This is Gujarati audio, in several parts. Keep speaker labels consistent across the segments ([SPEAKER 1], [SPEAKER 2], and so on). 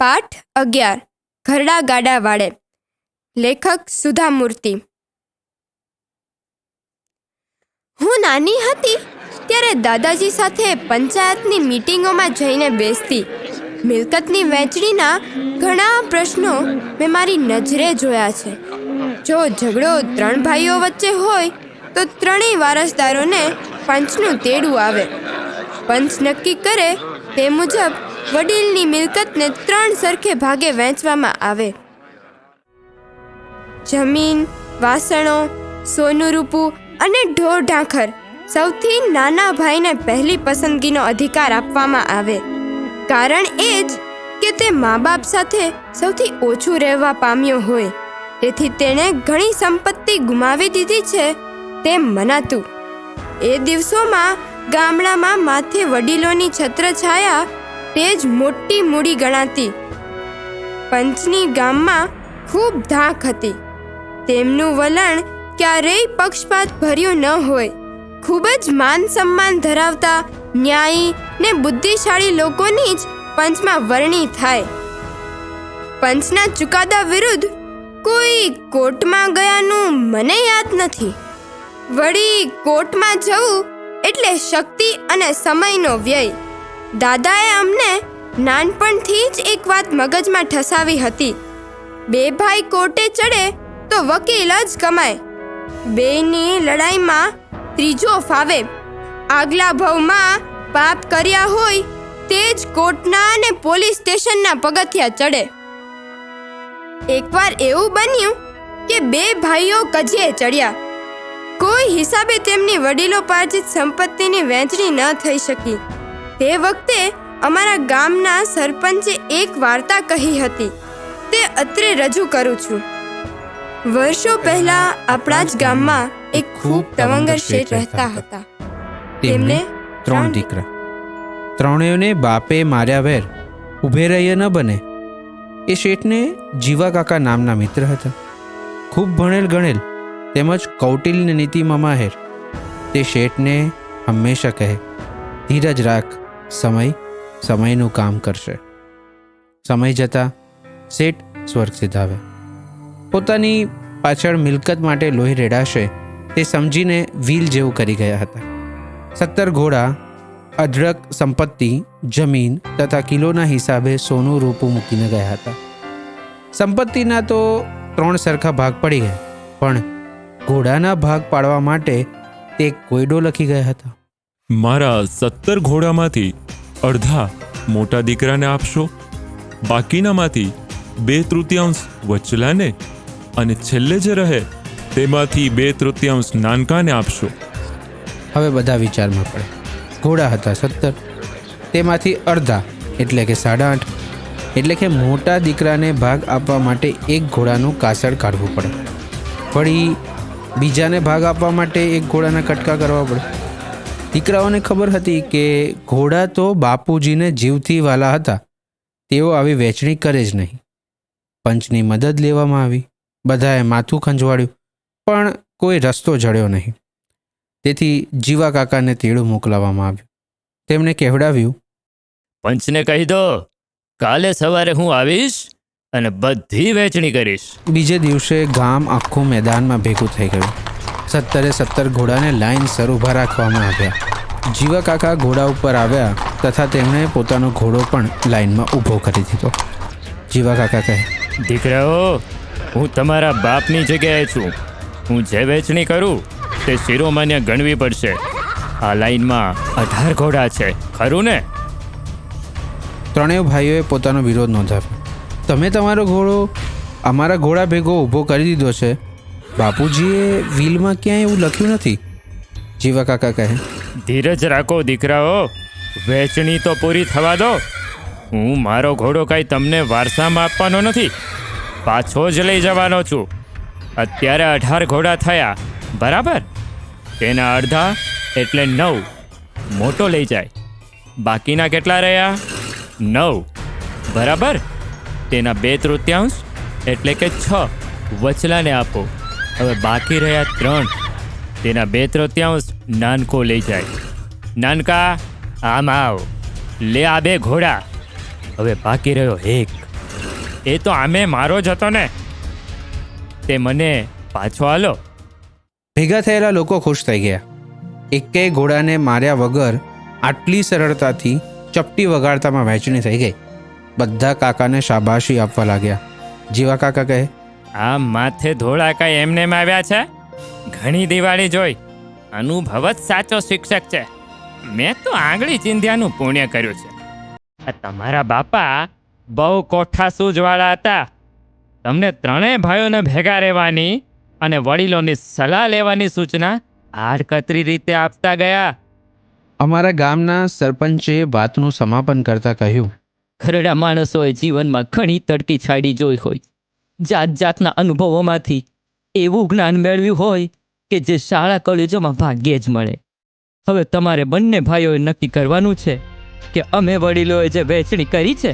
[SPEAKER 1] પાઠ અગિયાર, ઘરડા ગાડા વાળે. લેખક સુધા મૂર્તિ હું નાની હતી ત્યારે દાદાજી સાથે પંચાયતની મીટિંગોમાં જઈને બેસતી. મિલકતની વહેંચણીના ઘણા પ્રશ્નો મેં મારી નજરે જોયા છે. જો ઝઘડો ત્રણ ભાઈઓ વચ્ચે હોય તો ત્રણેય વારસદારોને પંચનું તેડું આવે. પંચ નક્કી કરે તે મુજબ વડીલની મિલકતને ત્રણ સરખે ભાગે વહેંચવામાં આવે. જમીન, વાસણો, સોનું રૂપું અને ઢોર ઢાંખર સૌથી નાના ભાઈને પહેલી પસંદગીનો અધિકાર આપવામાં આવે. કારણ એ જ કે તે મા બાપ સાથે સૌથી ઓછું રહેવા પામ્યો હોય. તેથી તેણે ઘણી સંપત્તિ ગુમાવી દીધી છે તેમ મનાતું. એ દિવસોમાં ગામડામાં માથે વડીલોની છત્રછાયા તે જ મોટી મૂડી ગણાતી. પંચની ગામમાં ખૂબ ધાક હતી. તેમનું વલણ ક્યારેય પક્ષપાત ભર્યું ન હોય. ખૂબ જ માન સન્માન ધરાવતા ન્યાયી ને બુદ્ધિશાળી લોકોની જ પંચમાં વરણી થાય. પંચના ચુકાદા વિરુદ્ધ કોઈ કોર્ટમાં ગયાનું મને યાદ નથી. વળી કોર્ટમાં જવું એટલે શક્તિ અને સમયનો વ્યય. દાદાએ અમને નાનપણથી જ એક વાત મગજમાં ઠસાવી હતી. બે ભાઈ કોર્ટે ચડે તો વકીલ જ કમાય. બેની લડાઈમાં ત્રીજો ફાવે. આગલા ભવમાં પાપ કર્યા હોય તે જ કોર્ટના અને પોલીસ સ્ટેશનના પગથિયા ચડે. એકવાર એવું બન્યું કે બે ભાઈઓ કજીએ ચડ્યા. કોઈ હિસાબે તેમની વડીલો પાર્જિત સંપત્તિની વહેંચણી ન થઈ શકી. તે વખતે અમારા ગામના સરપંચે એક વાર્તા કહી હતી. તે અત્રે રજૂ કરું છું. વર્ષો પહેલા આપણા જ ગામમાં એક ખૂબ તવંગર શેઠ રહેતા હતા.
[SPEAKER 2] તેમને ત્રણ દીકરા. ત્રણેયને બાપે માર્યા વેર ઊભે રહીએ ન બને. એ શેઠને જીવા કાકા નામના મિત્ર હતા. ખૂબ ભણેલ ગણેલ તેમજ કૌટિલ્ય નીતિમાં માહેર તે શેઠને હંમેશા કહે ધીરજ રાખ સમય સમયનું કામ કરશે. સમય જતાં શેઠ સ્વર્ગ સિધાવે. પોતાની પાછળ મિલકત માટે લોહી રેડાશે તે સમજીને વ્હીલ જેવું કરી ગયા હતા. સત્તર ઘોડા, અઢળક સંપત્તિ, જમીન તથા કિલોના હિસાબે સોનું રૂપું મૂકીને ગયા હતા. સંપત્તિના તો ત્રણ સરખા ભાગ પડી ગયા, પણ ઘોડાના ભાગ પાડવા માટે તે કોયડો લખી ગયા હતા.
[SPEAKER 3] મારા સત્તર ઘોડામાંથી અડધા મોટા દીકરાને આપશો, બાકીનામાંથી બે તૃતીયાંશ વચલાને અને છેલ્લે જે રહે તેમાંથી બે તૃતીયાંશ નાનકાને આપશો.
[SPEAKER 2] હવે બધા વિચારમાં પડે. ઘોડા હતા સત્તર, તેમાંથી અડધા, એટલે કે સાડા આઠ એટલે કે મોટા દીકરાને ભાગ આપવા માટે એક ઘોડાનું કાસળ કાઢવું પડે. વળી બીજાને ભાગ આપવા માટે એક ઘોડાના કટકા કરવા પડે. દીકરાઓને ખબર હતી કે ઘોડા તો બાપુજીને જીવથી વાલા હતા. તેઓ આવી વહેંચણી કરે જ નહીં. પંચની મદદ લેવામાં આવી. બધાએ માથું ખંજવાળ્યું પણ કોઈ રસ્તો જડ્યો નહીં. તેથી જીવા કાકાને તેડું મોકલાવવામાં આવ્યું. તેમણે કહેવડાવ્યું
[SPEAKER 4] પંચને કહી દો કાલે સવારે હું આવીશ અને બધી વહેંચણી કરીશ.
[SPEAKER 2] બીજે દિવસે ગામ આખું મેદાનમાં ભેગું થઈ ગયું. સત્તરે સત્તર ઘોડાને લાઇનસર ઊભા રાખવામાં આવ્યા. જીવા કાકા ઘોડા ઉપર આવ્યા તથા તેમણે પોતાનો ઘોડો પણ લાઇનમાં ઊભો કરી દીધો. જીવા કાકા કહે
[SPEAKER 4] દીકરાઓ હું તમારા બાપની જગ્યાએ છું. હું જે વેચણી કરું તે શિરોમાન્ય ગણવી પડશે. આ લાઈનમાં અઢાર ઘોડા છે. ખરું ને?
[SPEAKER 2] ત્રણેય ભાઈઓએ પોતાનો વિરોધ નોંધાવ્યો. તમે તમારો ઘોડો અમારા ઘોડા ભેગો ઊભો કરી દીધો છે. બાપુજીએ વ્હીલમાં ક્યાંય એવું લખ્યું નથી? જીવા કાકા કહે.
[SPEAKER 4] ધીરજ રાખો દીકરાઓ વહેંચણી તો પૂરી થવા દો. હું મારો ઘોડો કાંઈ તમને વારસામાં આપવાનો નથી. પાછો જ લઈ જવાનો છું. અત્યારે અઢાર ઘોડા થયા, બરાબર? તેના અડધા એટલે નવ, મોટો લઈ જાય. બાકીના કેટલા રહ્યા? નવ, બરાબર? તેના બે તૃત્યાંશ એટલે કે છ, વચલાને આપો. હવે બાકી રહ્યા ત્રણ. તેના બે ત્રત્યાંશ નાનકો લઈ જાય. નાનકા, આમ આવ. લે આ બે ઘોડા. હવે બાકી રહ્યો એક. એ તો આમે મારો જ હતો ને. તે મને પાછો આલો.
[SPEAKER 2] ભેગા થયેલા લોકો ખુશ થઈ ગયા. એકેય ઘોડાને માર્યા વગર આટલી સરળતાથી ચપટી વગાડતામાં વહેંચણી થઈ ગઈ. બધા કાકાને શાબાશી આપવા લાગ્યા. જીવા કાકા કહે
[SPEAKER 4] આ માથે ધોળા કઈ એમને આવ્યા છે? ઘણી દિવાળી જોઈ. અનુભવ જ સાચો શિક્ષક છે. મેં તો આંગળી ચિંધ્યાનું પુણ્ય કર્યું છે. તમારા બાપા બહુ કોઠા સૂઝવાળા હતા. તમને ત્રણેય ભાઈઓને ભેગા રહેવાની અને વડીલોની સલાહ લેવાની સૂચના આડકતરી રીતે આપતા ગયા.
[SPEAKER 2] અમારા ગામના સરપંચે વાતનું સમાપન કરતા કહ્યું.
[SPEAKER 5] ખરડા માણસોએ જીવનમાં ઘણી તડકી છાડી જોઈ હોય. જાત જાતના અનુભવોમાંથી એવું જ્ઞાન મેળવ્યું હોય કે જે શાળા કોલેજોમાં ભાગ્યે જ મળે. હવે તમારે બંને ભાઈઓએ નક્કી કરવાનું છે કે અમે વડીલોએ જે વહેંચણી કરી છે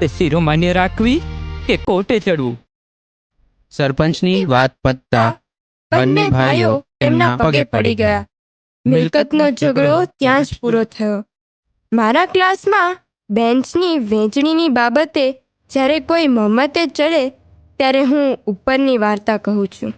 [SPEAKER 5] તે શિરોમાન્ય રાખવી કે કોર્ટે ચડવું?
[SPEAKER 2] સરપંચની વાત પતતા બંને ભાઈઓ એમના પગે પડી ગયા.
[SPEAKER 1] મિલકતનો ઝઘડો ત્યાં જ પૂરો થયો. મારા ક્લાસમાં બેન્ચની વહેંચણીની બાબતે જ્યારે કોઈ મહમતે ચડે ત્યારે હું ઉપરની વાર્તા કહું છું.